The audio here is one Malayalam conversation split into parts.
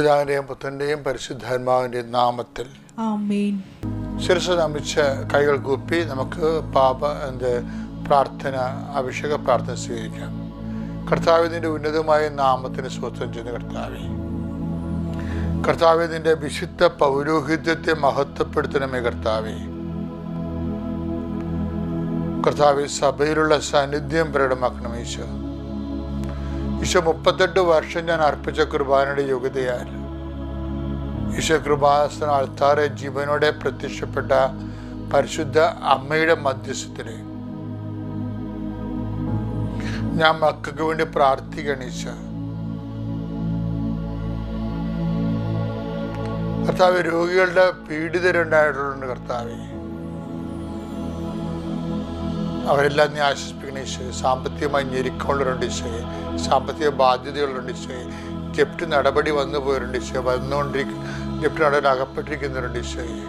പിതാവിന്റെയും പുത്രന്റെയും പരിശുദ്ധാത്മാവിന്റെയും നാമത്തിൽ ശിരസ് നമിച്ച് കൈകൾ കൂപ്പി നമുക്ക് പാപ എന്ത് പ്രാർത്ഥന അഭിഷേക പ്രാർത്ഥന സ്വീകരിക്കാം. കർത്താവിന്റെ ഉന്നതമായ നാമത്തിന് സ്വത്വം ചെയ്യുന്ന കർത്താവെ. കർത്താവിന്റെ വിശുദ്ധ പൗരോഹിത്യത്തെ മഹത്വപ്പെടുത്തണമേ കർത്താവെ. കർത്താവ് സഭയിലുള്ള സാന്നിധ്യം പ്രകടമാക്കണം ഈശോ. ഈശോ മുപ്പത്തെട്ട് വർഷം ഞാൻ അർപ്പിച്ച കുർബാനയുടെ യോഗ്യതയാൽ ഈശോ കൃപാസന ആൾത്താറെ ജീവനോടെ പ്രത്യക്ഷപ്പെട്ട പരിശുദ്ധ അമ്മയുടെ മധ്യസ്ഥത്തിന് ഞാൻ മക്കൾക്ക് വേണ്ടി പ്രാർത്ഥിക്കണം കർത്താവ് രോഗികളുടെ പീഡിതരുണ്ടായിട്ടുണ്ട് കർത്താവെ അവരെല്ലാം നീ ആശ്വസിപ്പിക്കണം ഈശോയെ സാമ്പത്തികമായി ഞെരുക്കമുള്ളവരുണ്ട് ഈശോയെ. സാമ്പത്തിക ബാധ്യതകളുണ്ട് ഈശോയെ. ജപ്റ്റ് നടപടി വന്നു പോയവരുണ്ട് ഈശോയെ. വന്നുകൊണ്ടിരിക്കും ജപ്റ്റ് നടപടി അകപ്പെട്ടിരിക്കുന്നവരുണ്ട് ഈശോയെ.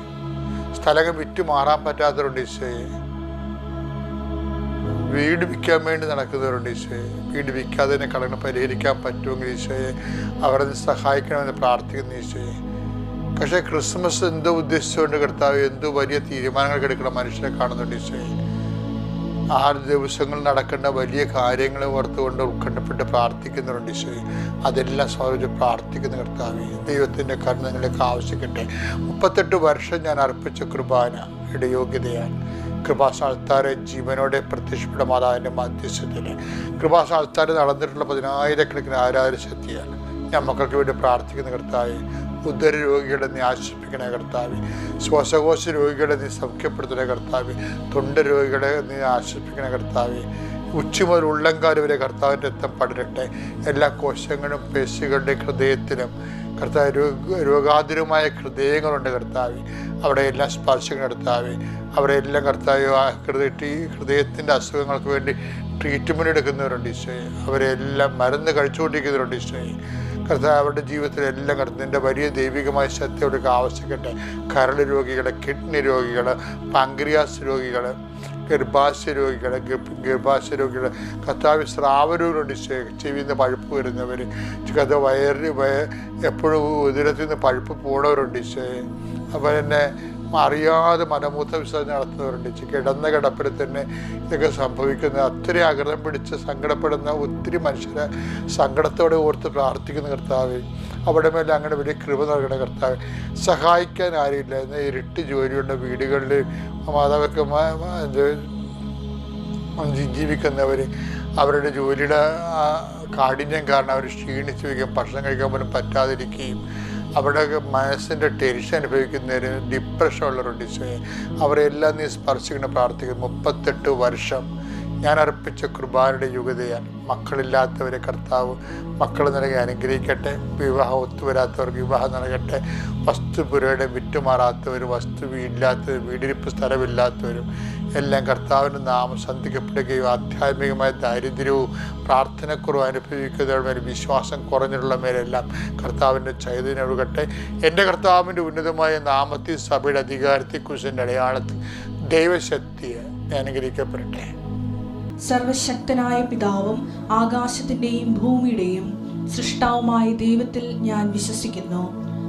സ്ഥലങ്ങൾ വിറ്റ് മാറാൻ പറ്റാത്തവരുണ്ട് ഈശോയെ. വീട് വിൽക്കാൻ വേണ്ടി നടക്കുന്നവരുണ്ട് ഈശോയെ. വീട് വിൽക്കാതെ തന്നെ കടങ്ങൾ പരിഹരിക്കാൻ പറ്റുമെങ്കിൽ ഈശോയെ അവരെ സഹായിക്കണമെന്ന് പ്രാർത്ഥിക്കുന്നു ഈശോയെ. പക്ഷേ ക്രിസ്മസ് എന്തോ ഉദ്ദേശിച്ചുകൊണ്ട് കർത്താവ് എന്തോ വലിയ തീരുമാനങ്ങൾ എടുക്കണം മനുഷ്യരെ കാണുന്നുണ്ട് ഈശോയെ. ആറ് ദിവസങ്ങൾ നടക്കേണ്ട വലിയ കാര്യങ്ങൾ ഓർത്തുകൊണ്ട് ഉത്കണ്ഠപ്പെട്ട് പ്രാർത്ഥിക്കുന്നുണ്ട് ഈശോയെ. അതെല്ലാം സ്വാമിച്ച് പ്രാർത്ഥിക്കുന്ന കർത്താവ് ദൈവത്തിന്റെ കരുണ നിങ്ങളിലേക്ക് ആവശ്യിക്കട്ടെ മുപ്പത്തെട്ട് വർഷം ഞാൻ അർപ്പിച്ച കുർബാന ഇടയോഗ്യതയാണ് കൃപാസാൽത്താരെ ജീവനോടെ പ്രത്യക്ഷപ്പെട്ട മാതാവിന്റെ മധ്യസ്ഥത്തിൽ കൃപാസാൽത്താരെ നടന്നിട്ടുള്ള പതിനായിരക്കണക്കിന് ആരാധന ശക്തിയാണ്. ഞാൻ മക്കൾക്ക് വേണ്ടി പ്രാർത്ഥിക്കുന്ന കർത്താവെ ഉദര രോഗികളെ നീ ആശ്വസിപ്പിക്കണേ കർത്താവ്. ശ്വാസകോശ രോഗികളെ നീ സൗഖ്യപ്പെടുത്തണേ കർത്താവ്. തൊണ്ട രോഗികളെ നീ ആശ്വസിപ്പിക്കണേ കർത്താവ്. ഉച്ച മുതൽ ഉള്ളംകാൽ വരെ കർത്താവിന്റെ രക്തം പടരട്ടെ. എല്ലാ കോശങ്ങളും പേശികളുടെ ഹൃദയത്തിലും കർത്താവ് രോഗ രോഗാതുരമായ ഹൃദയങ്ങളുണ്ട് കർത്താവ്. അവിടെ എല്ലാ സ്പർശങ്ങളും കർത്താവ്. അവിടെ എല്ലാം കർത്താവ് ഹൃദയ ഹൃദയത്തിന്റെ അസുഖങ്ങൾക്ക് വേണ്ടി ട്രീറ്റ്മെന്റ് എടുക്കുന്നവരുണ്ട് ഈശോയെ. അവരെല്ലാം മരുന്ന് കഴിച്ചുകൊണ്ടിരിക്കുന്നവരുണ്ട് ഈശോയെ. കർത്താവ് അവരുടെ ജീവിതത്തിൽ എല്ലാം കർത്താവിന്റെ വലിയ ദൈവികമായ ശക്തി അവർക്ക് കരൾ രോഗികൾ കിഡ്നി രോഗികൾ പാങ്ക്രിയാസ് രോഗികൾ ഗർഭാശയ രോഗികൾ ഗർഭാശയ രോഗികൾ കർത്താവ് സ്രാവരോഗുണ്ട് ചെവിന്ന് പഴുപ്പ് വരുന്നവർ കഥ വയറിന് വയ എപ്പോഴും ഉദരത്തിൽ നിന്ന് പഴുപ്പ് പോണവരുണ്ട് അപ്പോൾ തന്നെ അറിയാതെ മലമൂത്ര വിസർജനം നടത്തുന്നവരുണ്ട്. കിടന്ന കിടപ്പിൽ തന്നെ ഇതൊക്കെ സംഭവിക്കുന്ന. അത്രയും ആഗ്രഹം പിടിച്ച് സങ്കടപ്പെടുന്ന ഒത്തിരി മനുഷ്യരെ സങ്കടത്തോടെ ഓർത്ത് പ്രാർത്ഥിക്കുന്ന കർത്താവ് അവിടെ മേലെ അങ്ങനെ വലിയ കൃപ നൽകുന്ന കർത്താവ് സഹായിക്കാൻ ആരുമില്ല. എന്ന ഇരുട്ട് ജോലിയുള്ള വീടുകളിൽ മാതാവൊക്കെ ജീവിക്കുന്നവർ അവരുടെ ജോലിയുടെ കാഠിന്യം കാരണം അവർ ക്ഷീണിച്ചു വയ്ക്കുകയും ഭക്ഷണം കഴിക്കാൻ പോലും പറ്റാതിരിക്കുകയും അവരുടെ മനസ്സിന്റെ ടെൻഷൻ അനുഭവിക്കുന്നതിന് ഡിപ്രഷൻ ഉള്ളവരുണ്ട് ഈശോയെ അവരെല്ലാം നീ സ്പർശിക്കുന്ന പ്രാർത്ഥിക്കുന്നു. മുപ്പത്തെട്ട് വർഷം ഞാൻ അർപ്പിച്ച കുർബാനയുടെ യുഗതയാണ് മക്കളില്ലാത്തവരെ കർത്താവ് മക്കൾ നൽകി അനുഗ്രഹിക്കട്ടെ. വിവാഹം ഒത്തുവരാത്തവർക്ക് വിവാഹം നൽകട്ടെ. വസ്തുപുരയുടെ വിറ്റുമാറാത്തവരും വസ്തു ഇല്ലാത്തവരും വീടിരിപ്പ് സ്ഥലമില്ലാത്തവരും എല്ലാം കർത്താവിന്റെ നാമം സന്ധിക്കപ്പെടുകയും ആധ്യാത്മികമായ ദാരിദ്ര്യവും പ്രാർത്ഥനക്കുറവും അനുഭവിക്കുന്നവരുടെ മേൽ വിശ്വാസം കുറഞ്ഞിട്ടുള്ള മേലെല്ലാം കർത്താവിന്റെ ചൈതന്യം ഒഴുകട്ടെ. എന്റെ കർത്താവിന്റെ ഉന്നതമായ നാമത്തിൽ സഭയുടെ അധികാരത്തെക്കുറിച്ചിന്റെ അടയാളത്തിൽ ദൈവശക്തിയെ അനുഗ്രഹിക്കപ്പെടട്ടെ. സർവശക്തനായ പിതാവും ആകാശത്തിന്റെയും ഭൂമിയുടെയും സൃഷ്ടാവുമായ ദൈവത്തിൽ ഞാൻ വിശ്വസിക്കുന്നു.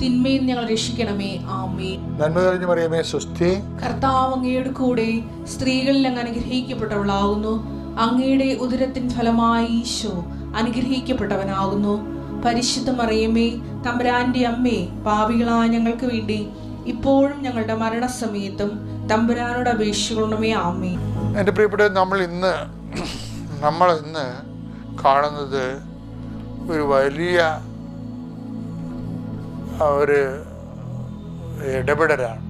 തിന്മയിൽ ഞങ്ങൾ രക്ഷിക്കണമേ. ആമേ നന്മ കഴിഞ്ഞു പറയുമേ സുസ്ഥി കർത്താവ് അങ്ങയുടെ കൂടെ സ്ത്രീകളിൽ അങ്ങ് അനുഗ്രഹിക്കപ്പെട്ടവളാകുന്നു. അങ്ങയുടെ ഉദരത്തിൻ ഫലമായി ഈശോ അനുഗ്രഹിക്കപ്പെട്ടവനാകുന്നു. പരിശുദ്ധ മറിയമേ തമ്പുരാന്റെ അമ്മേ പാപികളായ ഞങ്ങൾക്ക് വേണ്ടി ഇപ്പോഴും ഞങ്ങളുടെ മരണസമയത്തും തമ്പുരാനോട് അപേക്ഷിക്കണമേ. ആമേ എന്റെ പ്രിയപ്പെട്ട നമ്മൾ ഇന്ന് നമ്മൾ ഇന്ന് കാണുന്നത് ഒരു വലിയ ഒരു ഇടപെടലാണ്.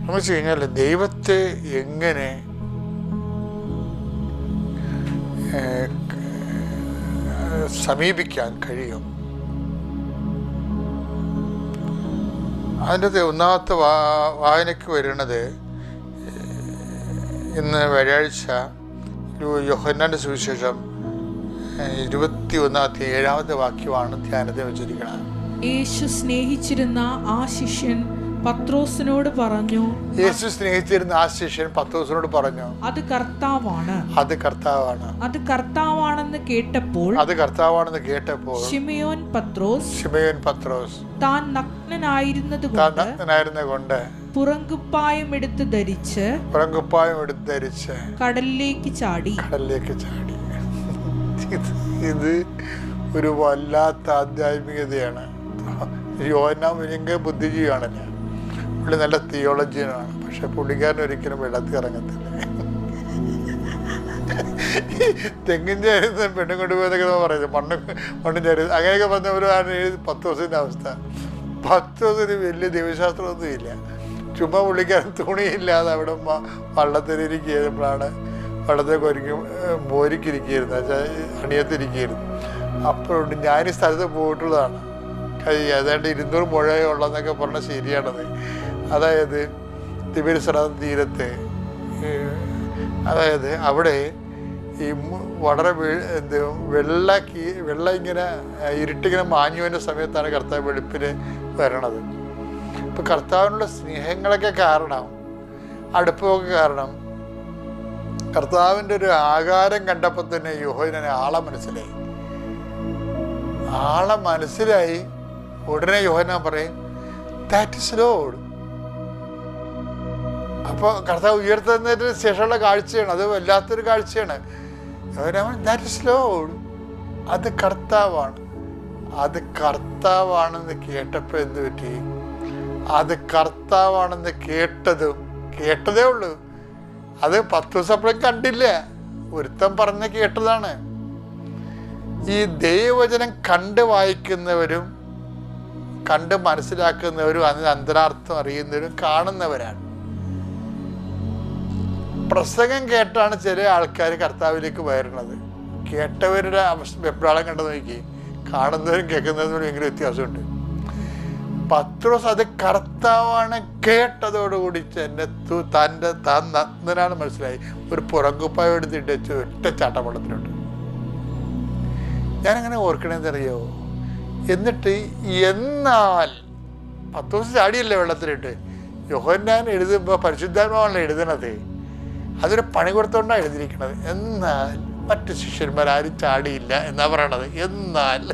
എന്ന് വെച്ച് കഴിഞ്ഞാൽ ദൈവത്തെ എങ്ങനെ സമീപിക്കാൻ കഴിയും? അതിന്റെ ഒന്നാമത്തെ വാ വായനയ്ക്ക് വരുന്നത് ഇന്ന് വ്യാഴാഴ്ച യോഹന്നാന്റെ സുവിശേഷം ഇരുപത്തി ഒന്നാമത്തെ ഏഴാമത്തെ വാക്യമാണ് ധ്യാനത്തെ വെച്ചിരിക്കുന്നത്. യേശു സ്നേഹിച്ചിരുന്ന ആ ശിഷ്യൻ പത്രോസിനോട് പറഞ്ഞു യേശു സ്നേഹിച്ചിരുന്ന ആ ശിഷ്യൻ പത്രോസിനോട് പറഞ്ഞു അത് കർത്താവാണ്. അത് കർത്താവാണ്. അത് കർത്താവാണെന്ന് കേട്ടപ്പോൾ അത് കർത്താവാണെന്ന് കേട്ടപ്പോൾ ഷിമയോൻ പത്രോസ് ഷിമയോൻ പത്രോസ് താൻ നഗ്നനായിരുന്നത് കൊണ്ട് നഗ്നനായിരുന്ന കൊണ്ട് പുറങ്കുപ്പായം എടുത്ത് ധരിച്ച് പുറങ്കുപ്പായം എടുത്ത് ധരിച്ച് കടലിലേക്ക് ചാടി. കടലിലേക്ക് ചാടി. ഇത് ഇത് ഒരു വല്ലാത്ത ആധ്യാത്മികതയാണ്. യോന ബുദ്ധിജീവിയാണ് ഞാൻ. പുള്ളി നല്ല തിയോളജിയനാണ്. പക്ഷെ പുള്ളിക്കാരൻ ഒരിക്കലും വെള്ളത്തിൽ ഇറങ്ങത്തില്ല. തെങ്ങിൻ ചേരുന്ന പെണ്ണും കൊണ്ടുപോയതൊക്കെ പറയുന്നത്. മണ്ണ് മണ്ണും ചേരുന്നത് അങ്ങനെയൊക്കെ പറഞ്ഞവരാണ് പത്ത് ദിവസത്തിന്റെ അവസ്ഥ. പത്ത് ദിവസത്തിന് വലിയ ദൈവശാസ്ത്രമൊന്നും ഇല്ല. ചുമ്മാ പുള്ളിക്കാരൻ തുണിയില്ലാതെ അവിടെ വള്ളത്തിലിരിക്കുമ്പോഴാണ് വള്ളത്തെ കൊരിക്കും മോരിക്കിരിക്കുകയായിരുന്നു. വെച്ചാൽ അപ്പോഴുണ്ട് ഞാൻ ഈ സ്ഥലത്ത് പോയിട്ടുള്ളതാണ്. ഏതാണ്ട് ഇരുന്നൂറ് മുഴയേ ഉള്ളതെന്നൊക്കെ പറഞ്ഞാൽ ശരിയാണത്. അതായത് തിരുവനന്തപുരം തീരത്ത് അതായത് അവിടെ ഈ വളരെ എന്ത് വെള്ള കീ വെള്ള ഇങ്ങനെ ഇരുട്ടിങ്ങനെ മാഞ്ഞു വരുന്ന സമയത്താണ് കർത്താവ് വെളുപ്പിന് വരണത്. ഇപ്പം കർത്താവിനുള്ള സ്നേഹങ്ങളൊക്കെ കാരണം അടുപ്പമൊക്കെ കാരണം കർത്താവിന്റെ ഒരു ആകാരം കണ്ടപ്പോൾ തന്നെ യോഹനെ ആളെ മനസ്സിലായി. ആളെ മനസ്സിലായി ഉടനെ യോഹന പറയും ദാറ്റ് ഇസ് ലോഡ് അപ്പോൾ കർത്താവ് ഉയർത്തുന്നതിന് ശേഷമുള്ള കാഴ്ചയാണ് അത് വല്ലാത്തൊരു കാഴ്ചയാണ്. ദാറ്റ് ഇസ് ലോഡ് അത് കർത്താവാണ്. അത് കർത്താവാണെന്ന് കേട്ടപ്പോൾ എന്ത് പറ്റി? അത് കർത്താവാണെന്ന് കേട്ടതും കേട്ടതേ ഉള്ളൂ. അത് പത്ത് ദിവസം അപ്പോഴും കണ്ടില്ല. ഒരുത്തം പറഞ്ഞ് കേട്ടതാണ്. ഈ ദൈവവചനം കണ്ട് വായിക്കുന്നവരും കണ്ട് മനസ്സിലാക്കുന്നവരും അതിന് അന്തരാർത്ഥം അറിയുന്നവരും കാണുന്നവരാണ്. പ്രസംഗം കേട്ടാണ് ചില ആൾക്കാർ കർത്താവിലേക്ക് വരുന്നത് കേട്ടവരുടെ വെപ്രാളം കണ്ടു നോക്കി കാണുന്നവരും കേൾക്കുന്നവരും ഭയങ്കര വ്യത്യാസമുണ്ട്. പത്രോസ് അത് കർത്താവാണ് കേട്ടതോടുകൂടി എന്നെ തു- തന്റെ താൻ നഗ്നനാണ് മനസ്സിലായി. ഒരു പുറങ്കുപ്പായ എടുത്തിട്ട് ഒറ്റ ചാട്ടവെള്ളത്തിലുണ്ട് ഞാനങ്ങനെ ഓർക്കണേന്നറിയോ എന്നിട്ട് എന്നാൽ പത്ത് ദിവസം ചാടിയല്ലേ വെള്ളത്തിലിട്ട്? യോഹന്നാൻ എഴുതുമ്പോൾ പരിശുദ്ധാത്മാവാണല്ലോ എഴുതണത്. അതൊരു പണി കൊടുത്തോണ്ടാണ് എഴുതിയിരിക്കണത്. എന്നാൽ മറ്റു ശിഷ്യന്മാരാരും ചാടിയില്ല എന്നാ പറയണത്. എന്നാൽ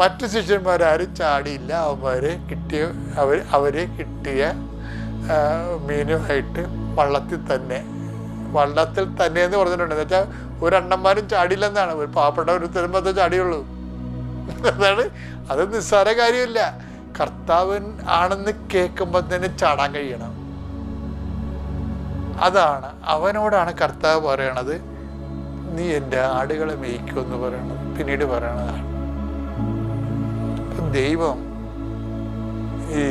മറ്റു ശിഷ്യന്മാരാരും ചാടിയില്ല. അവരെ കിട്ടിയ അവർ അവരെ കിട്ടിയ മീനുമായിട്ട് വള്ളത്തിൽ തന്നെ വള്ളത്തിൽ തന്നെ എന്ന് പറഞ്ഞിട്ടുണ്ട്. എന്നുവെച്ചാൽ ഒരെണ്ണന്മാരും ചാടിയില്ലെന്നാണ്. ഒരു പാവപ്പെട്ട ഒരു തരുമ്പോൾ ചാടിയുള്ളൂ. അതാണ്. അത് നിസ്സാര കാര്യമില്ല. കർത്താവൻ ആണെന്ന് കേൾക്കുമ്പോൾ തന്നെ ചാടാൻ കഴിയണം. അതാണ്. അവനോടാണ് കർത്താവ് പറയണത്. നീ എന്റെ ആടുകളെ മേയ്ക്കുമെന്ന് പറയണത്. പിന്നീട് പറയണതാണ്. ദൈവം ഈ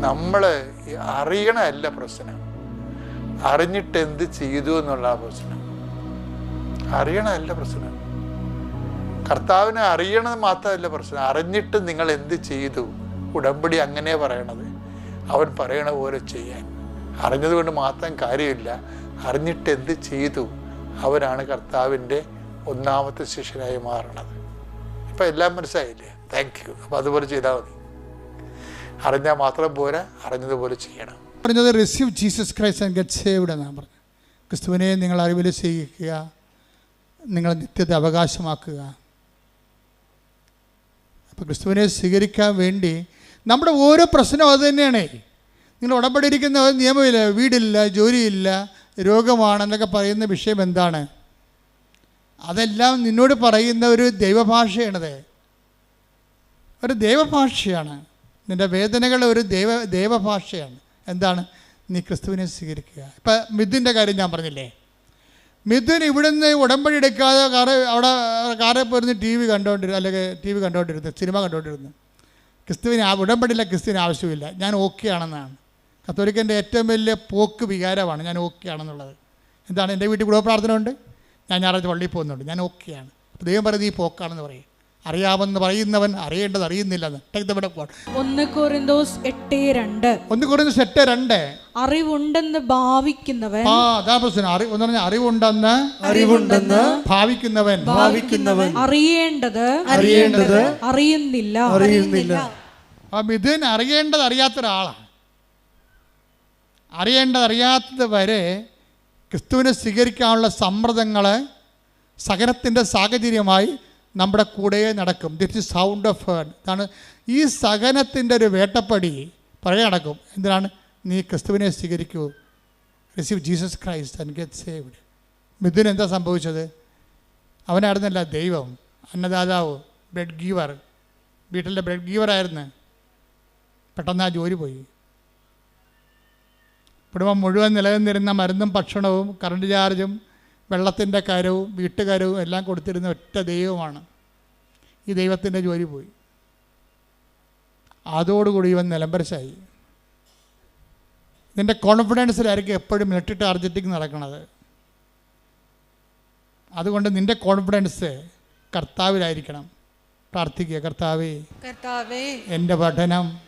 നമ്മളെ അറിയണമല്ല പ്രശ്നം അറിഞ്ഞിട്ട് എന്ത് ചെയ്തു എന്നുള്ള പ്രശ്നം. അറിയണമല്ല പ്രശ്നം. കർത്താവിനെ അറിയണത് മാത്രമല്ല പ്രശ്നം. അറിഞ്ഞിട്ട് നിങ്ങൾ എന്ത് ചെയ്തു? ഉടമ്പടി അങ്ങനെ പറയണത്. അവൻ പറയണ പോലെ ചെയ്യാൻ. അറിഞ്ഞതുകൊണ്ട് മാത്രം കാര്യമില്ല. അറിഞ്ഞിട്ട് എന്ത് ചെയ്തു? അവരാണ് കർത്താവിന്റെ ഒന്നാമത്തെ ശിഷ്യനായി മാറണത്. ഇപ്പം എല്ലാം മനസ്സിലായില്ലേ? താങ്ക് യു അപ്പോൾ അതുപോലെ ചെയ്താൽ മതി. അറിഞ്ഞാൽ മാത്രം പോരാ അറിഞ്ഞതുപോലെ ചെയ്യണം. പറഞ്ഞത് receive Jesus Christ and get saved എന്നാണ് പറഞ്ഞത്. ക്രിസ്തുവിനെ നിങ്ങൾ അറിവിൽ സ്വീകരിക്കുക. നിങ്ങൾ നിത്യത അവകാശമാക്കുക. അപ്പോൾ ക്രിസ്തുവിനെ സ്വീകരിക്കാൻ വേണ്ടി നമ്മുടെ ഓരോ പ്രശ്നവും അത് തന്നെയാണ്. നിങ്ങൾ ഉടമ്പടിയിരിക്കുന്ന നിയമമില്ല വീടില്ല ജോലിയില്ല രോഗമാണെന്നൊക്കെ പറയുന്ന വിഷയം എന്താണ്? അതെല്ലാം നിന്നോട് പറയുന്ന ഒരു ദൈവഭാഷയാണത്. ഒരു ദൈവഭാഷയാണ്. നിന്റെ വേദനകൾ ഒരു ദൈവ ദൈവഭാഷയാണ്. എന്താണ്? നീ ക്രിസ്തുവിനെ സ്വീകരിക്കുക. ഇപ്പം മിഥുന്റെ കാര്യം ഞാൻ പറഞ്ഞില്ലേ? മിഥുൻ ഇവിടുന്ന് ഉടമ്പടി എടുക്കാതെ കാറ് അവിടെ കാറെ പോയിരുന്ന് ടി വി കണ്ടുകൊണ്ടിരുന്നു അല്ലെങ്കിൽ ടി വി കണ്ടുകൊണ്ടിരുന്നു സിനിമ കണ്ടുകൊണ്ടിരുന്നു ക്രിസ്തുവിന് ഉടമ്പടിയില്ല ക്രിസ്തുവിന് ആവശ്യമില്ല. ഞാൻ ഓക്കെ ആണെന്നാണ്. കത്തോലിക്കന്റെ ഏറ്റവും വലിയ പോക്ക് വികാരമാണ് ഞാൻ ഓക്കെ ആണെന്നുള്ളത്. എന്താണ് എന്റെ വീട്ടിൽ കുടുംബപ്രാർത്ഥന ഉണ്ട് ഞാൻ ഞായറാഴ്ച പള്ളിയിൽ പോകുന്നുണ്ട്. ഞാൻ ഓക്കെയാണ് ദൈവം പറയുന്നത് ഈ പോക്കാണെന്ന് പറയും. അറിയാമെന്ന് പറയുന്നവൻ അറിയേണ്ടത് ഗോഡ് ഒന്ന് കൊറിന്തോസ് എട്ട് രണ്ട്. ഒന്ന് സെറ്റ് രണ്ട്. അറിവുണ്ടെന്ന് ഭാവിക്കുന്നവൻ. ആ അതാ പ്രശ്നം. അറിവ് എന്ന് പറഞ്ഞാൽ അറിവുണ്ടെന്ന് അറിവുണ്ടെന്ന് ഭാവിക്കുന്നവൻ. ഭാവിക്കുന്നവൻ. അറിയേണ്ടത് അറിയേണ്ടത് അറിയുന്നില്ല. അറിയുന്നില്ല. ആ മിഥുൻ അറിയേണ്ടത് അറിയാത്ത ഒരാളാണ്. അറിയേണ്ടത് അറിയാത്തത് വരെ ക്രിസ്തുവിനെ സ്വീകരിക്കാനുള്ള സമ്മർദ്ദങ്ങൾ സഹനത്തിന്റെ സാഹചര്യമായി നമ്മുടെ കൂടെ നടക്കും. This is sound of horn ഇതാണ് ഈ സഹനത്തിന്റെ ഒരു വേട്ടപ്പടി പറയ നടക്കും. എന്തിനാണ്? നീ ക്രിസ്തുവിനെ സ്വീകരിക്കൂ. Receive Jesus Christ and get saved Mithun എന്താ സംഭവിച്ചത്? അവനായിരുന്നല്ല ദൈവം അന്നദാതാവ് ബ്രെഡ് ഗീവർ വീട്ടിലെ ബ്രെഡ് ഗീവറായിരുന്നു പെട്ടെന്ന് ആ ജോലി പോയി. കുടുംബം മുഴുവൻ നിലനിന്നിരുന്ന മരുന്നും ഭക്ഷണവും കറണ്ട് ചാർജും വെള്ളത്തിന്റെ കരവും വീട്ടുകരവും എല്ലാം കൊടുത്തിരുന്ന ഒറ്റ ദൈവമാണ്. ഈ ദൈവത്തിന്റെ ജോലി പോയി. അതോടുകൂടി ഇവൻ നിലംബരശായി. നിന്റെ കോൺഫിഡൻസിലായിരിക്കും എപ്പോഴും മിലിറ്ററി ടാർജറ്റിങ് നടക്കുന്നത് അതുകൊണ്ട് നിന്റെ കോൺഫിഡൻസ് കർത്താവിലായിരിക്കണം. പ്രാർത്ഥിക്കുക കർത്താവേ കർത്താവേ എന്റെ പഠനം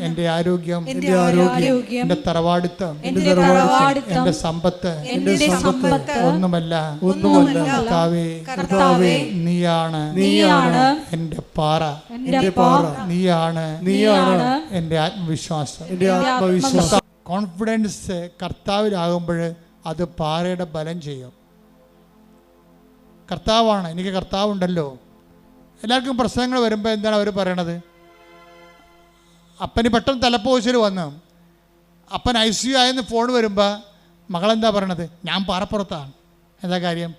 എന്റെ ആരോഗ്യം എന്റെ ആരോഗ്യം എന്റെ തറവാടിത്തം എന്റെ തറവാടിത്തം എന്റെ സമ്പത്ത് എന്റെ സമ്പത്ത് ഒന്നുമല്ല. ഒന്നുമല്ല. കർത്താവേ കർത്താവേ നീയാണ് നീയാണ് എന്റെ പാറ. എന്റെ പാറ. നീയാണ് നീയാണ് എന്റെ ആത്മവിശ്വാസം. എന്റെ ആത്മവിശ്വാസം. കോൺഫിഡൻസ് കർത്താവിലാകുമ്പോൾ അത് പാറയുടെ ബലം ചെയ്യും. കർത്താവാണ് എനിക്ക് കർത്താവുണ്ടല്ലോ. എല്ലാവർക്കും പ്രശ്നങ്ങൾ വരുമ്പോൾ എന്താണ് അവർ പറയണത്? അപ്പന് പെട്ടെന്ന് തലപ്പോശൽ വന്നു. അപ്പൻ ഐ സി യു ആയെന്ന് ഫോൺ വരുമ്പോൾ മകളെന്താ പറയണത്? ഞാൻ പാറപ്പുറത്താണ്. എന്താ കാര്യം?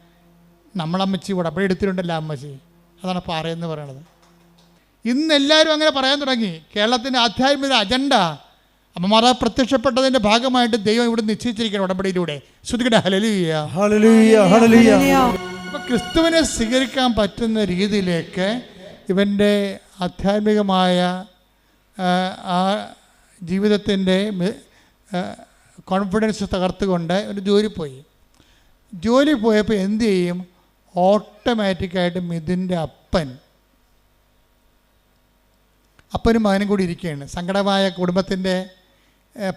നമ്മളമ്മച്ചി ഇവിടെ അപ്പോൾ എടുത്തിട്ടുണ്ടല്ലോ അമ്മച്ചി. അതാണ് പാറയെന്ന് പറയണത്. ഇന്ന് എല്ലാവരും അങ്ങനെ പറയാൻ തുടങ്ങി. കേരളത്തിന്റെ ആധ്യാത്മിക അജണ്ട. അമ്മമാരെ പ്രത്യക്ഷപ്പെട്ടതിന്റെ ഭാഗമായിട്ട് ദൈവം ഇവിടെ നിശ്ചയിച്ചിരിക്കണം ഉടമ്പടിയിലൂടെ. ശ്രുതികട ഹലലിയ ക്രിസ്തുവിനെ സ്വീകരിക്കാൻ പറ്റുന്ന രീതിയിലേക്ക് ഇവന്റെ ആധ്യാത്മികമായ ആ, ജീവിതത്തിന്റെ കോൺഫിഡൻസ് തകർത്തുകൊണ്ട് ഒരു ജോലി പോയി. ജോലി പോയപ്പോൾ എന്തു ചെയ്യും? ഓട്ടോമാറ്റിക്കായിട്ട് മിഥുന്റെ അപ്പൻ അപ്പനും മകനും കൂടി ഇരിക്കുകയാണ്. സങ്കടമായ കുടുംബത്തിന്റെ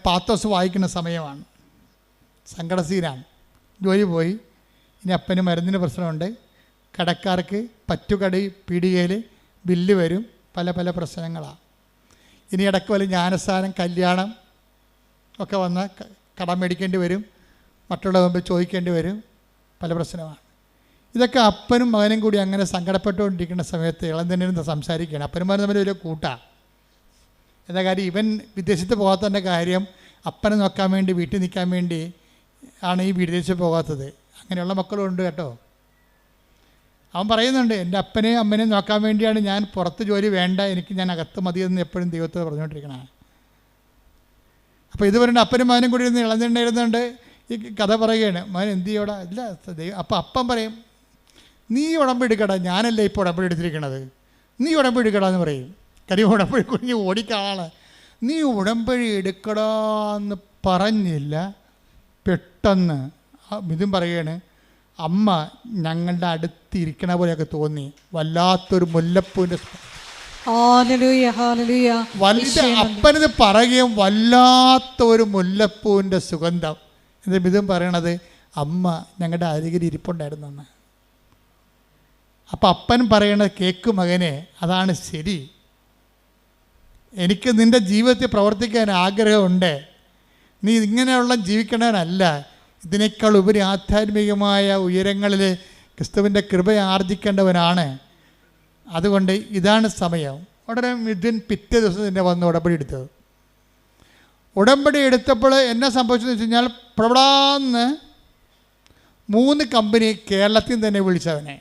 പാത്തോസ് വായിക്കുന്ന സമയമാണ്. സങ്കടസീനാണ് ജോലി പോയി. ഇനി അപ്പന് മരുന്നിന് പ്രശ്നമുണ്ട്. കടക്കാർക്ക് പറ്റുകടി പീടികയിൽ ബില്ല് വരും. പല പല പ്രശ്നങ്ങളാണ് ഇനി ഇടയ്ക്ക് വല്ല ജ്ഞാനസ്ഥാനം കല്യാണം ഒക്കെ വന്ന് കടം മേടിക്കേണ്ടി വരും. മറ്റുള്ള മുമ്പിൽ ചോദിക്കേണ്ടി വരും. പല പ്രശ്നമാണ്. ഇതൊക്കെ അപ്പനും മകനും കൂടി അങ്ങനെ സങ്കടപ്പെട്ടുകൊണ്ടിരിക്കുന്ന സമയത്ത് ഇളം തന്നെ ഇരുന്ന് സംസാരിക്കുകയാണ്? അപ്പനും മകനും തമ്മിൽ ഒരു കൂട്ടാണ് എന്താ കാര്യം? ഇവൻ വിദേശത്ത് പോകാത്തതിന്റെ കാര്യം അപ്പനെ നോക്കാൻ വേണ്ടി വീട്ടിൽ നിൽക്കാൻ വേണ്ടി ആണ് ഈ വിദേശത്ത് പോകാത്തത്. അങ്ങനെയുള്ള മക്കളും ഉണ്ട് കേട്ടോ. അവൻ പറയുന്നുണ്ട് എന്റെ അപ്പനെയും അമ്മനെയും നോക്കാൻ വേണ്ടിയാണ് ഞാൻ പുറത്ത് ജോലി വേണ്ട എനിക്ക് ഞാൻ അകത്ത് മതിയെന്ന് എപ്പോഴും ദൈവത്തോട് പറഞ്ഞുകൊണ്ടിരിക്കണേ അപ്പോൾ ഇതുവരെ അപ്പനും മകനും കൂടി ഇരുന്ന് ഇളന്നിണ്ടായിരുന്നുണ്ട് ഈ കഥ പറയുകയാണ് മകൻ എന്ത് ചെയ്യോടാ ഇല്ല അപ്പോൾ അപ്പൻ പറയും നീ ഉടമ്പ് എടുക്കടാ ഞാനല്ലേ ഇപ്പോൾ ഉടമ്പെടുത്തിരിക്കണത് നീ ഉടമ്പെടുക്കടാ എന്ന് പറയും. കരി ഉടമ്പഴി കുഞ്ഞ് ഓടിക്കാളാണ്. നീ ഉടമ്പഴി എടുക്കടാ എന്ന് പറഞ്ഞില്ല പെട്ടെന്ന് ഇതും പറയാണ് അമ്മ ഞങ്ങളുടെ അടുത്ത് ഇരിക്കണ പോലെയൊക്കെ തോന്നി. വല്ലാത്തൊരു മുല്ലപ്പൂവിന്റെ വലിയ അപ്പനത് പറയുകയും വല്ലാത്ത ഒരു മുല്ലപ്പൂവിന്റെ സുഗന്ധം. എന്ന് ഇതും പറയണത് അമ്മ ഞങ്ങളുടെ അരികിൽ ഇരിപ്പുണ്ടായിരുന്നു അന്ന്. അപ്പം അപ്പൻ പറയണത് കേക്ക് മകനെ അതാണ് ശരി. എനിക്ക് നിന്റെ ജീവിതത്തിൽ പ്രവർത്തിക്കാൻ ആഗ്രഹമുണ്ട്. നീ ഇങ്ങനെയുള്ള ജീവിക്കണവനല്ല. ഇതിനേക്കാൾ ഉപരി ആധ്യാത്മികമായ ഉയരങ്ങളിൽ ക്രിസ്തുവിന്റെ കൃപ ആർജിക്കേണ്ടവനാണ്. അതുകൊണ്ട് ഇതാണ് സമയം. ഉടനെ മിഥുൻ പിറ്റേ ദിവസം തന്നെ വന്ന് ഉടമ്പടി എടുത്തത് ഉടമ്പടി എടുത്തപ്പോൾ എന്നെ സംഭവിച്ചതെന്ന് വെച്ച് കഴിഞ്ഞാൽ പ്രബടാന്ന് മൂന്ന് കമ്പനി കേരളത്തിൽ തന്നെ വിളിച്ചവനെ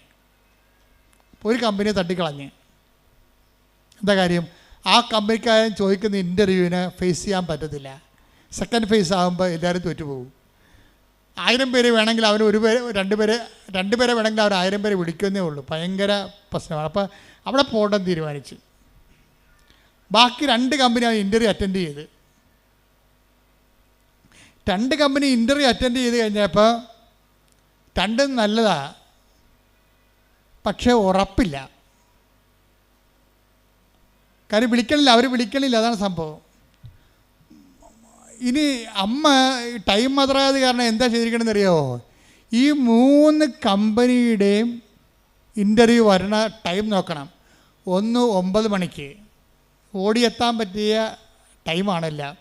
ഒരു കമ്പനിയെ തട്ടിക്കളഞ്ഞ്. എന്താ കാര്യം? ആ കമ്പനിക്കാരൻ ചോദിക്കുന്ന ഇന്റർവ്യൂവിനെ ഫേസ് ചെയ്യാൻ പറ്റത്തില്ല. സെക്കൻഡ് ഫേസ് ആകുമ്പോൾ എല്ലാവരും തോറ്റുപോകും. ആയിരം പേര് വേണമെങ്കിൽ അവർ ഒരു പേര് രണ്ട് പേര് രണ്ട് പേരെ വേണമെങ്കിൽ അവർ ആയിരം പേരെ വിളിക്കുന്നേ ഉള്ളൂ. ഭയങ്കര പ്രശ്നമാണ്. അപ്പോൾ അവിടെ പോകണ്ടെന്ന് തീരുമാനിച്ച്. ബാക്കി രണ്ട് കമ്പനി അവർ ഇന്റർവ്യൂ അറ്റൻഡ് ചെയ്ത്. രണ്ട് കമ്പനി ഇന്റർവ്യൂ അറ്റൻഡ് ചെയ്ത് കഴിഞ്ഞപ്പോൾ രണ്ടും നല്ലതാണ് പക്ഷേ ഉറപ്പില്ല. കാര്യം വിളിക്കണില്ല അവർ വിളിക്കണില്ല. അതാണ് സംഭവം. ഇനി അമ്മ ടൈം മാത്രമായത് കാരണം എന്താ ചെയ്തിരിക്കണമെന്ന് അറിയാമോ ഈ മൂന്ന് കമ്പനിയുടെയും ഇന്റർവ്യൂ വരണ ടൈം നോക്കണം. ഒന്ന് ഒമ്പത് മണിക്ക്. ഓടിയെത്താൻ പറ്റിയ ടൈമാണല്ല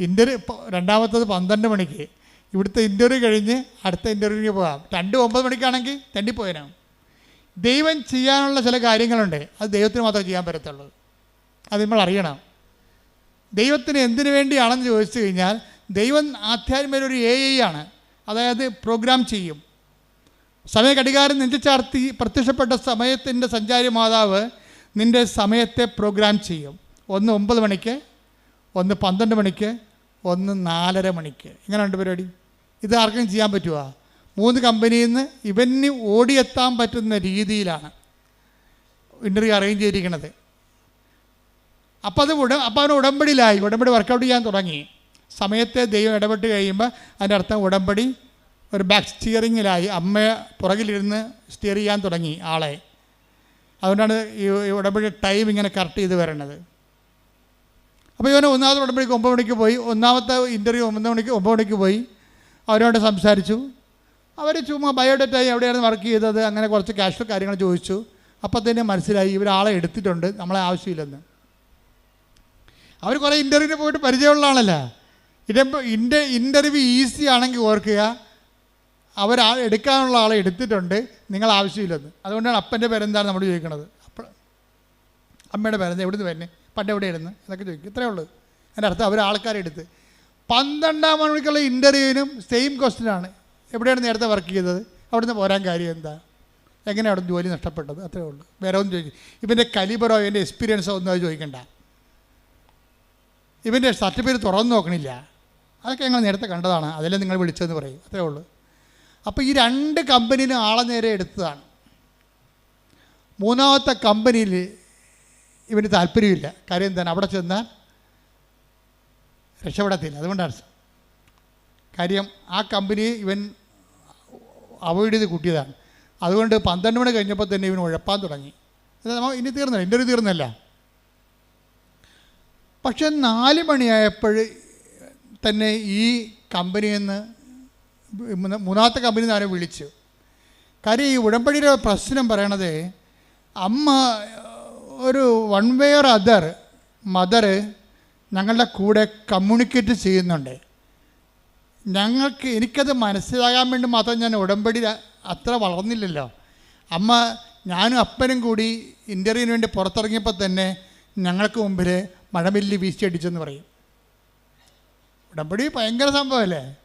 ഇന്റർവ്യൂ രണ്ടാമത്തത് പന്ത്രണ്ട് മണിക്ക്. ഇവിടുത്തെ ഇന്റർവ്യൂ കഴിഞ്ഞ് അടുത്ത ഇന്റർവ്യൂവിന് പോകാം. രണ്ട് ഒമ്പത് മണിക്കാണെങ്കിൽ തെണ്ടിപ്പോയനാം ദൈവം ചെയ്യാനുള്ള ചില കാര്യങ്ങളുണ്ട്. അത് ദൈവത്തിന് മാത്രമേ ചെയ്യാൻ പറ്റത്തുള്ളൂ. അത് നമ്മൾ അറിയണം. ദൈവത്തിന് എന്തിനു വേണ്ടിയാണെന്ന് ചോദിച്ചു കഴിഞ്ഞാൽ ദൈവം ആധ്യാത്മിക ഒരു എ ഐ ആണ്. അതായത് പ്രോഗ്രാം ചെയ്യും. സമയ നിന്റെ ചാർത്തി പ്രത്യക്ഷപ്പെട്ട സമയത്തിന്റെ സഞ്ചാരി മാതാവ് നിന്റെ സമയത്തെ പ്രോഗ്രാം ചെയ്യും. ഒന്ന് ഒമ്പത് മണിക്ക് ഒന്ന് പന്ത്രണ്ട് മണിക്ക് ഒന്ന് നാലര മണിക്ക്. ഇങ്ങനെയുണ്ട് പരിപാടി. ഇത് ആർക്കും ചെയ്യാൻ പറ്റുമോ മൂന്ന് കമ്പനിയിൽ നിന്ന് ഇവന് ഓടിയെത്താൻ പറ്റുന്ന രീതിയിലാണ്. ഇന്റർവ്യൂ അറേഞ്ച് ചെയ്തിരിക്കുന്നത്. അപ്പോൾ അത് ഉട അപ്പോൾ അവന് ഉടമ്പടിയിലായി. ഉടമ്പടി വർക്കൗട്ട് ചെയ്യാൻ തുടങ്ങി. സമയത്തെ ദൈവം ഇടപെട്ട് കഴിയുമ്പോൾ അതിന്റെ അർത്ഥം ഉടമ്പടി ഒരു ബാക്ക് സ്റ്റിയറിങ്ങിലായി അമ്മയെ പുറകിലിരുന്ന് സ്റ്റിയർ ചെയ്യാൻ തുടങ്ങി ആളെ. അതുകൊണ്ടാണ് ഈ ഈ ഉടമ്പടി ടൈം ഇങ്ങനെ കറക്റ്റ് ചെയ്ത് വരണത്. അപ്പോൾ ഇവനെ ഒന്നാമത്തെ ഉടമ്പടിക്ക് ഒമ്പത് മണിക്ക് പോയി. ഒന്നാമത്തെ ഇന്റർവ്യൂ ഒമ്പത് മണിക്ക് ഒമ്പത് മണിക്ക് പോയി. അവരോട് സംസാരിച്ചു. അവർ ചുമ്മാ ബയോഡേറ്റായി എവിടെയായിരുന്നു വർക്ക് ചെയ്തത്? അങ്ങനെ കുറച്ച് ക്യാഷ്വൽ കാര്യങ്ങൾ ചോദിച്ചു. അപ്പോൾ തന്നെ മനസ്സിലായി ഇവരാളെ എടുത്തിട്ടുണ്ട്. നമ്മളെ ആവശ്യമില്ലെന്ന്. അവർ കുറേ ഇന്റർവ്യൂവിന് പോയിട്ട് പരിചയമുള്ള ആളല്ലേ? ഇതിപ്പോൾ ഇന്റർ ഇന്റർവ്യൂ ഈസി ആണെങ്കിൽ ഓർക്കുക അവർ ആ എടുക്കാനുള്ള ആളെ എടുത്തിട്ടുണ്ട് നിങ്ങൾ ആവശ്യമില്ലെന്ന്. അതുകൊണ്ടാണ് അപ്പന്റെ പേരെന്താണ് നമ്മൾ ചോദിക്കുന്നത് അപ്പം അമ്മയുടെ പേരെന്താ? എവിടുന്ന് വരുന്നത് പണ്ട് എവിടെയായിരുന്നു? എന്നൊക്കെ ചോദിക്കും. ഇത്രയേ ഉള്ളൂ. എന്റെ അർത്ഥം അവർ ആൾക്കാരെ എടുത്ത്. പന്ത്രണ്ടാം മണിക്കുള്ള ഇന്റർവ്യൂവിനും സെയിം ക്വസ്റ്റ്യനാണ് എവിടെയാണ് നേരത്തെ വർക്ക് ചെയ്തത്? അവിടുന്ന് പോരാൻ കാര്യം എന്താ? എങ്ങനെയാണ് ജോലി നഷ്ടപ്പെട്ടത്? അത്രയേ ഉള്ളൂ. വേറെ ഒന്നും ചോദിക്കും ഇവന്റെ കലിബറോ ഇവന്റെ എക്സ്പീരിയൻസോ ഒന്നും അത് ചോദിക്കണ്ട. ഇവന്റെ സർട്ടിഫിക്കറ്റ് തുറന്നു നോക്കണില്ല. അതൊക്കെ ഞങ്ങൾ നേരത്തെ കണ്ടതാണ്. അതിലെ നിങ്ങൾ വിളിച്ചതെന്ന് പറയും. അത്രേ ഉള്ളൂ. അപ്പോൾ ഈ രണ്ട് കമ്പനിയിലും ആളെ നേരെ എടുത്തതാണ്. മൂന്നാമത്തെ കമ്പനിയിൽ ഇവന് താല്പര്യമില്ല. കാര്യം എന്താണ്? അവിടെ ചെന്നാൽ രക്ഷപ്പെടത്തില്ല. അതുകൊണ്ടാണ് കാര്യം ആ കമ്പനി ഇവൻ അവോയ്ഡ് ചെയ്ത് കൂട്ടിയതാണ്. അതുകൊണ്ട് പന്ത്രണ്ട് മണി കഴിഞ്ഞപ്പോൾ തന്നെ ഇവൻ ഉഴപ്പാൻ തുടങ്ങി. ഇനി തീർന്നില്ല ഇന്റർവ്യൂ തീർന്നല്ല. പക്ഷെ നാല് മണിയായപ്പോൾ തന്നെ ഈ കമ്പനിയിൽ നിന്ന് മൂന്ന- മൂന്നാമത്തെ കമ്പനി നിന്ന് അവനെ വിളിച്ചു. കാര്യം ഈ ഉടമ്പടിയുടെ പ്രശ്നം പറയണത് അമ്മ ഒരു one way or other mother ഞങ്ങളുടെ കൂടെ കമ്മ്യൂണിക്കേറ്റ് ചെയ്യുന്നുണ്ട്. ഞങ്ങൾക്ക് എനിക്കത് മനസ്സിലാകാൻ വേണ്ടി മാത്രം ഞാൻ ഉടമ്പടി അത്ര വളർന്നില്ലല്ലോ. അമ്മ ഞാനും അപ്പനും കൂടി ഇന്റർവ്യൂവിന് വേണ്ടി പുറത്തിറങ്ങിയപ്പോൾ തന്നെ ഞങ്ങൾക്ക് മുമ്പിൽ മഴമില്ലി വീശിയടിച്ചെന്ന് പറയും. ഉടമ്പടി ഭയങ്കര സംഭവമല്ലേ?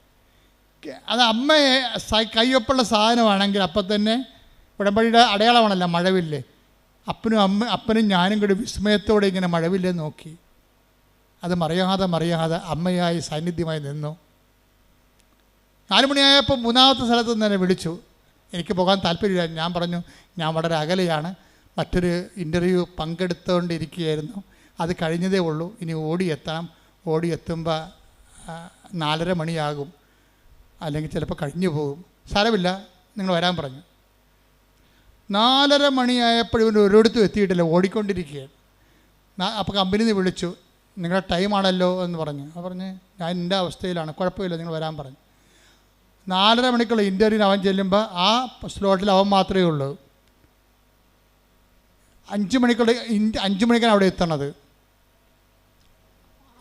അത് അമ്മയെ കയ്യൊപ്പുള്ള സാധനമാണെങ്കിൽ അപ്പം തന്നെ ഉടമ്പടിയുടെ അടയാളമാണല്ലോ മഴവില്ല്. അപ്പനും അമ്മ അപ്പനും ഞാനും കൂടി വിസ്മയത്തോടെ ഇങ്ങനെ മഴവില്ലേ നോക്കി. അത് മറിയാതെ മറിയാതെ അമ്മയായി സാന്നിധ്യമായി നിന്നു. നാല് മണിയായപ്പോൾ മൂന്നാമത്തെ സ്ഥലത്ത് നിന്ന് തന്നെ വിളിച്ചു. എനിക്ക് പോകാൻ താല്പര്യമില്ല. ഞാൻ പറഞ്ഞു ഞാൻ വളരെ അകലെയാണ്. മറ്റൊരു ഇന്റർവ്യൂ പങ്കെടുത്തുകൊണ്ടിരിക്കുകയായിരുന്നു. അത് കഴിഞ്ഞതേ ഉള്ളൂ. ഇനി ഓടിയെത്തണം ഓടിയെത്തുമ്പോൾ നാലര മണിയാകും. അല്ലെങ്കിൽ ചിലപ്പോൾ കഴിഞ്ഞു പോകും. സാരമില്ല. നിങ്ങൾ വരാൻ പറഞ്ഞു. നാലര മണിയായപ്പോൾ ഇവൻ ഒരിടത്തും എത്തിയിട്ടില്ല. ഓടിക്കൊണ്ടിരിക്കുകയാണ്. അപ്പോൾ കമ്പനി നിന്ന് വിളിച്ചു. നിങ്ങളുടെ ടൈമാണല്ലോ എന്ന് പറഞ്ഞു. അപ്പോൾ പറഞ്ഞ് ഞാൻ എന്റെ അവസ്ഥയിലാണ്. കുഴപ്പമില്ല. നിങ്ങൾ വരാൻ പറഞ്ഞു. നാലര മണിക്കുള്ള ഇന്റർവ്യൂവിന് അവൻ ചെല്ലുമ്പോൾ ആ സ്ലോട്ടിൽ അവൻ മാത്രമേ ഉള്ളൂ. അഞ്ച് മണിക്കുള്ള അഞ്ച് മണിക്കാണ് അവിടെ എത്തണത്.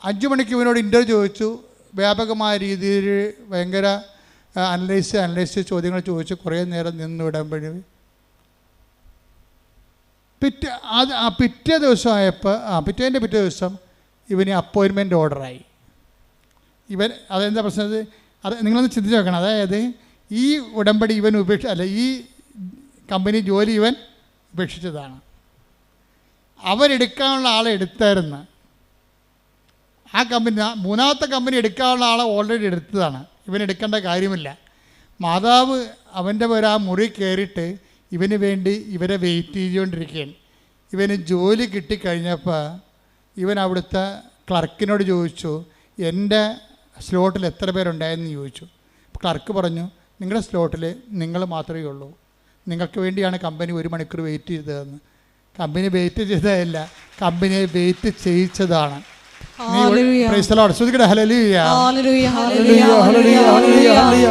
അഞ്ച് മണിക്ക് ഇവനോട് ഇന്റർവ്യൂ ചോദിച്ചു. വ്യാപകമായ രീതിയിൽ ഭയങ്കര അനലൈസ് അനലൈസ് ചോദ്യങ്ങൾ ചോദിച്ച് കുറേ നേരം നിന്ന് വിടുമ്പോഴേ. പിറ്റേ അത് ആ പിറ്റേ ദിവസമായപ്പോൾ ആ പിറ്റേന്റെ പിറ്റേ ദിവസം ഇവന് അപ്പോയിൻമെന്റ് ഓർഡറായി ഇവൻ അതെന്താ പ്രശ്നം? അത് നിങ്ങളൊന്ന് ചിന്തിച്ച് നോക്കണം. അതായത് ഈ ഉടമ്പടി ഇവൻ ഉപേക്ഷ അല്ല ഈ കമ്പനി ജോലി ഇവൻ ഉപേക്ഷിച്ചതാണ്. അവരെടുക്കാനുള്ള ആളെ എടുത്തായിരുന്നു. ആ കമ്പനി മൂന്നാമത്തെ കമ്പനി എടുക്കാനുള്ള ആളെ ഓൾറെഡി എടുത്തതാണ്. ഇവൻ എടുക്കേണ്ട കാര്യമില്ല. മാതാവ് അവന്റെ പേര് ആ മുറി കയറിയിട്ട് ഇവന് വേണ്ടി ഇവരെ വെയിറ്റ് ചെയ്തുകൊണ്ടിരിക്കുകയാണ്. ഇവന് ജോലി കിട്ടിക്കഴിഞ്ഞപ്പോൾ ഇവൻ അവിടുത്തെ ക്ലർക്കിനോട് ചോദിച്ചു എന്റെ സ്ലോട്ടിൽ എത്ര പേരുണ്ടായെന്ന് ചോദിച്ചു. ക്ലർക്ക് പറഞ്ഞു നിങ്ങളുടെ സ്ലോട്ടിൽ നിങ്ങൾ മാത്രമേ ഉള്ളൂ. നിങ്ങൾക്ക് വേണ്ടിയാണ് കമ്പനി ഒരു മണിക്കൂർ വെയിറ്റ് ചെയ്തതെന്ന്. കമ്പനി വെയിറ്റ് ചെയ്തതല്ല കമ്പനിയെ വെയിറ്റ് ചെയ്യിച്ചതാണ്. ശ്രദ്ധിക്കട്ടെ hallelujah hallelujah hallelujah, hallelujah, hallelujah,